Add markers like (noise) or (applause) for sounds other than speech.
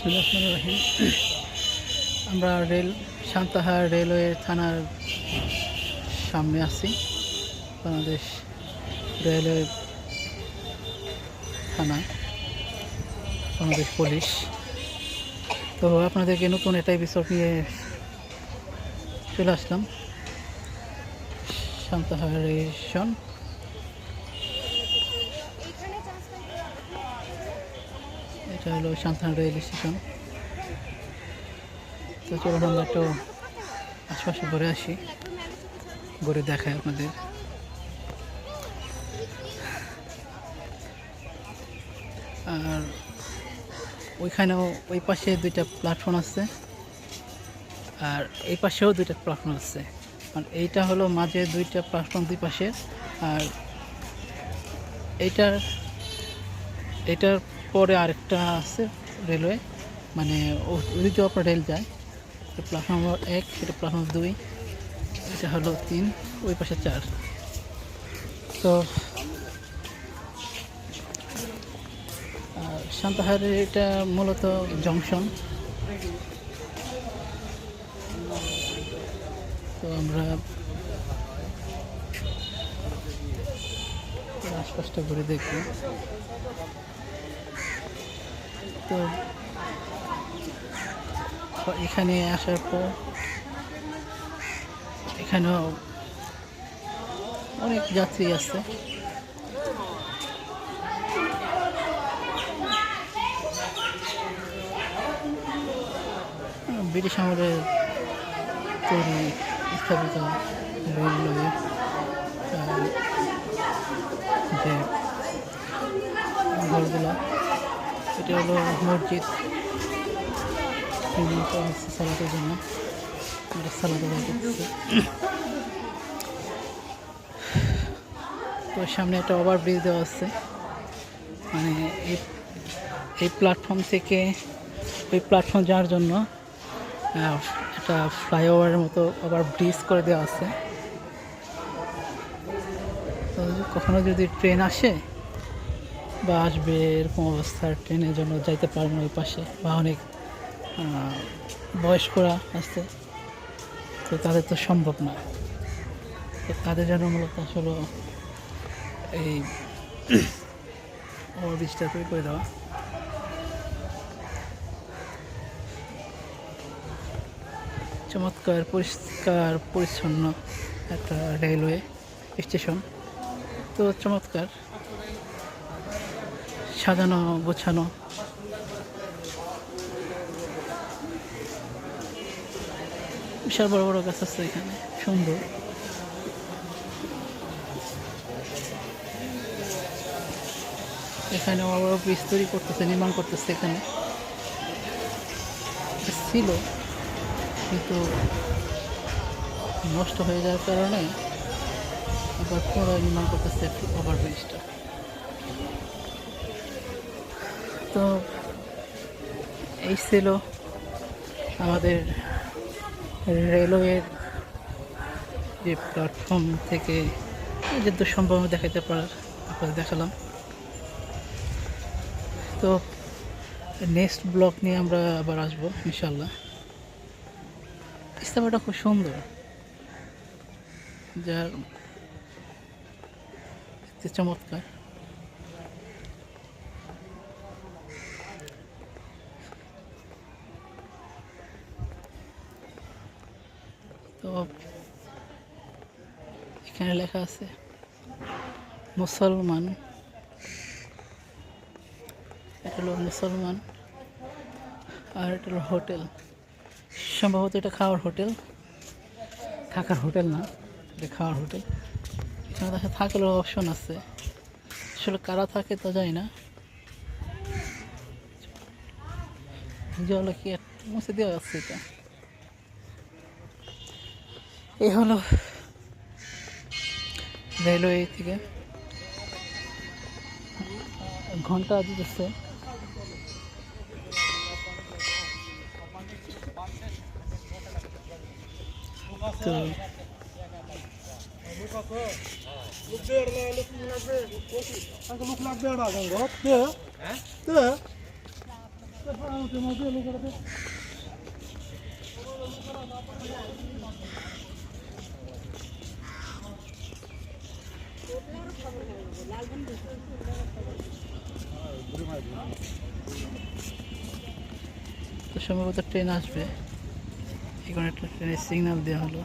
বিসমুল্লাহ রহিম। আমরা rail, Santahar railway থানার সামনে আছি। বাংলাদেশ রেলওয়ে থানা, বাংলাদেশ পুলিশ। তো আপনাদেরকে নতুন একটা এপিসোড নিয়ে চলে আসলাম। সান্তাহার রেশন এটা হলো সান্তাহার রেল স্টেশন। তো চলুন আমরা একটু আশপাশে ঘুরে আসি, ঘুরে দেখাই আপনাদের। আর ওইখানেও ওই পাশে দুইটা প্ল্যাটফর্ম আছে, আর এই পাশেও দুইটা প্ল্যাটফর্ম আছে। আর এইটা হলো মাঝে দুইটা প্ল্যাটফর্ম দুই পাশে, আর এইটার এটার পরে আরেকটা আছে রেলওয়ে মানে ওদিকেও আপনার রেল যায়। প্ল্যাটফর্ম এক, এটা প্ল্যাটফর্ম দুই, এটা হলো তিন, ওই পাশে চার। তো, আর সান্তাহারের এটা মূলত জংশন। তো আমরা আশপাশটা ঘুরে দেখি। তো এখানে আসার পর এখানেও অনেক যাত্রী আছে। ব্রিটিশ আমলের তৈরি স্থাপিত রেলওয়ে যে এটা হলো মসজিদ। সালাতের জন্য তো সামনে একটা ওভার ব্রিজ দেওয়া আছে। মানে এই এই প্ল্যাটফর্ম থেকে, ওই প্ল্যাটফর্ম যাওয়ার জন্য একটা ফ্লাইওভারের মতো ওভার ব্রিজ করে দেওয়া আছে। তো কখনো যদি ট্রেন আসে বা আসবে এরকম অবস্থার ট্রেনের জন্য যাইতে পারবে না ওই পাশে, বা অনেক বয়স্করা আসতে তো তাদের তো সম্ভব না। তো তাদের জন্য মূলত আসলে এই (coughs) ওভারব্রিজটা তৈরি করে দেওয়া। চমৎকার পরিষ্কার, পরিচ্ছন্ন একটা রেলওয়ে স্টেশন। তো চমৎকার। সাজানো, গোছানো। বিশাল বড় বড় গাছ আছে এখানে, সুন্দর। এখানে বড় বড় ব্রিজ তৈরি করতেছে, নির্মাণ করতেছে এখানে। ছিল, কিন্তু নষ্ট হয়ে যাওয়ার কারণে আবার পুনরায় নির্মাণ করতেছে ওভার তো এই ছিল আমাদের রেলওয়ের যে প্ল্যাটফর্ম থেকে যেহেতু সম্ভব দেখাতে পারার আপনাদের দেখালাম। তো নেক্সট ব্লক নিয়ে আমরা আবার আসব ইনশাল্লাহ ইস্তামাটা খুব সুন্দর। যার চমৎকার। তো এখানে লেখা আছে, মুসলমান। এটা হলো মুসলমান আর এটা হলো হোটেল। সম্ভবত এটা খাওয়ার হোটেল। থাকার হোটেল না, এটা খাওয়ার হোটেল। এখানে দেখা থাকার অপশন আছে। আসলে কারা থাকে তা জানি না। জলে কি মুছে দেওয়া আছে এটা। এই হলো রেলওয়ে থেকে। ঘণ্টা দিতেছে তো লোক তো সম্ভবত ট্রেন আসবে। এখানে একটা ট্রেনের সিগন্যাল দেওয়া হলো।